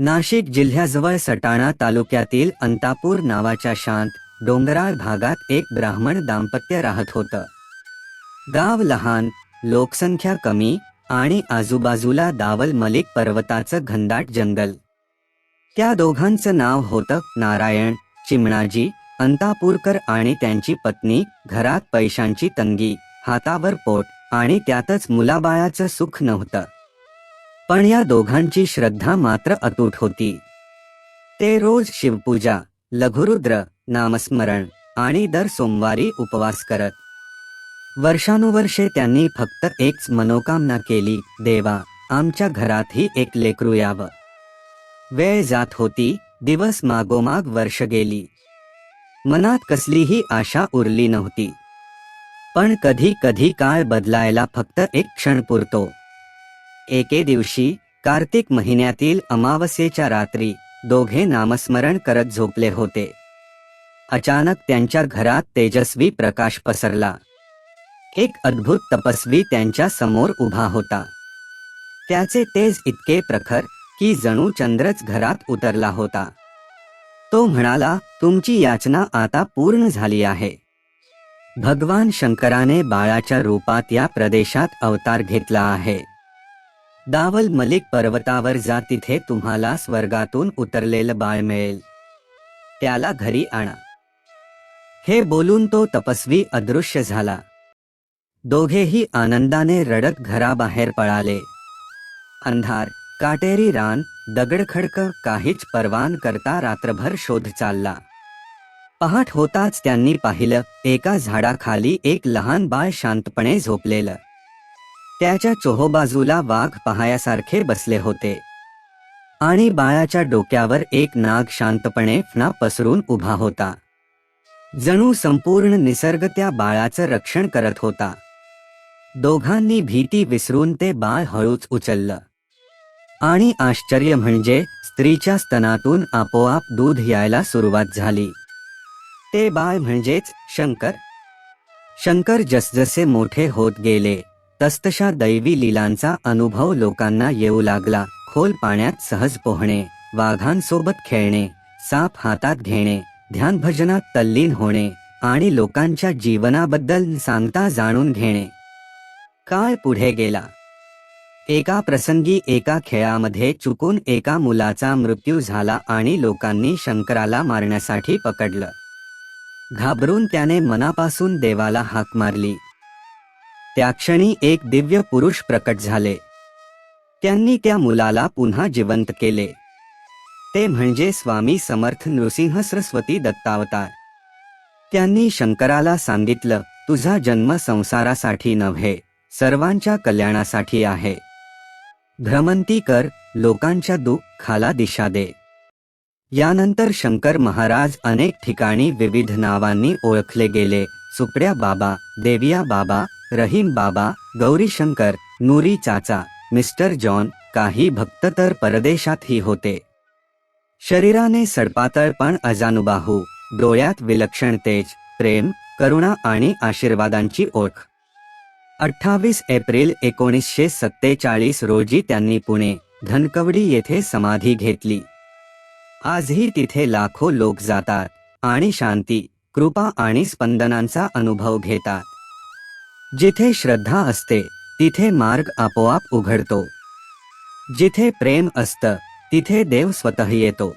नाशिक जिल्ह्याजवळ सटाणा तालुक्यातील अंतापूर नावाच्या शांत डोंगराळ भागात एक ब्राह्मण दाम्पत्य राहत होतं. गाव लहान लोकसंख्या कमी आणि आजूबाजूला दावल मलिक पर्वताचं घनदाट जंगल. त्या दोघांचं नाव होतं नारायण चिमणाजी अंतापूरकर आणि त्यांची पत्नी घरात पैशांची तंगी हातावर पोट आणि त्यातच मुलाबाळाचं सुख नव्हतं. पण या दोघांची श्रद्धा मात्र अतूट होती. ते रोज शिवपूजा लघुरुद्र नामस्मरण आणि दर सोमवारी उपवास करत. वर्षानुवर्षे त्यांनी फक्त एकच मनोकामना केली देवा आमच्या घरातही एक लेकरू यावं. वेळ जात होती दिवस मागोमाग वर्ष गेली. मनात कसलीही आशा उरली नव्हती. पण कधी कधी काळ बदलायला फक्त एक क्षण पुरतो. एके दिवशी कार्तिक महिन्यातील अमावस्येच्या रात्री दोघे नामस्मरण करत झोपले होते. अचानक त्यांच्या घरात तेजस्वी प्रकाश पसरला. एक अद्भुत तपस्वी त्यांच्यासमोर उभा होता. त्याचे तेज इतके प्रखर की जणू चंद्रच घरात उतरला होता. तो म्हणाला तुमची याचना आता पूर्ण झाली आहे. भगवान शंकराने बाळाच्या रूपात या प्रदेशात अवतार घेतला आहे. दावल मलिक पर्वतावर जा तिथे तुम्हाला स्वर्गातून उतरलेलं बाळ मिळेल. त्याला घरी आणा. हे बोलून तो तपस्वी अदृश्य झाला. दोघेही आनंदाने रडत घराबाहेर पळाले. अंधार काटेरी रान दगडखडक काहीच परवान करता रात्रभर शोध चालला. पहाट होताच त्यांनी पाहिलं एका झाडाखाली एक लहान बाळ शांतपणे झोपलेलं. त्याच्या चोहोबाजूला वाघ पहायासारखे बसले होते. आणि बाळाच्या डोक्यावर एक नाग शांतपणे फणा पसरून उभा होता. जणू संपूर्ण निसर्ग त्या बाळाचं रक्षण करत होता. दोघांनी भीती विसरून ते बाळ हळूच उचललं. आणि आश्चर्य म्हणजे स्त्रीच्या स्तनातून आपोआप दूध यायला सुरुवात झाली. ते बाळ म्हणजेच शंकर. शंकर जसजसे मोठे होत गेले. तस्तशा दैवी लीलांचा अनुभव लोकांना येऊ लागला. खोल पाण्यात सहज पोहणे वाघांसोबत खेळणे साप हातात घेणे ध्यान भजनात तल्लीन होणे आणि लोकांच्या जीवनाबद्दल सांगता जाणून घेणे. काळ पुढे गेला. एका प्रसंगी एका खेळामध्ये चुकून एका मुलाचा मृत्यू झाला आणि लोकांनी शंकराला मारण्यासाठी पकडलं. घाबरून त्याने मनापासून देवाला हाक मारली. त्या क्षणी एक दिव्य पुरुष प्रकट झाले. त्यांनी त्या मुलाला पुन्हा जिवंत केले. ते म्हणजे स्वामी समर्थ नृसिंह सरस्वती दत्तावतार. त्यांनी शंकराला सांगितलं तुझा जन्म संसारासाठी नव्हे सर्वांच्या कल्याणासाठी आहे. भ्रमंती कर लोकांच्या दुःखाला दिशा दे. यानंतर शंकर महाराज अनेक ठिकाणी विविध नावांनी ओळखले गेले. सुपड्या बाबा देविया बाबा रहीम बाबा गौरी शंकर नूरी चाचा मिस्टर जॉन काही भक्त तर परदेशातही होते. शरीराने सडपातळ पण अजानुबाहू डोळ्यात विलक्षण तेज प्रेम करुणा आणि आशीर्वादांची ओळख. अठ्ठावीस एप्रिल एकोणीसशे सत्तेचाळीस रोजी त्यांनी पुणे धनकवडी येथे समाधी घेतली. आजही तिथे लाखो लोक जातात आणि शांती कृपा आणि स्पंदनांचा अनुभव घेतात. जिथे श्रद्धा असते तिथे मार्ग आपोआप उघडतो. जिथे प्रेम असतं तिथे देव स्वतः येतो.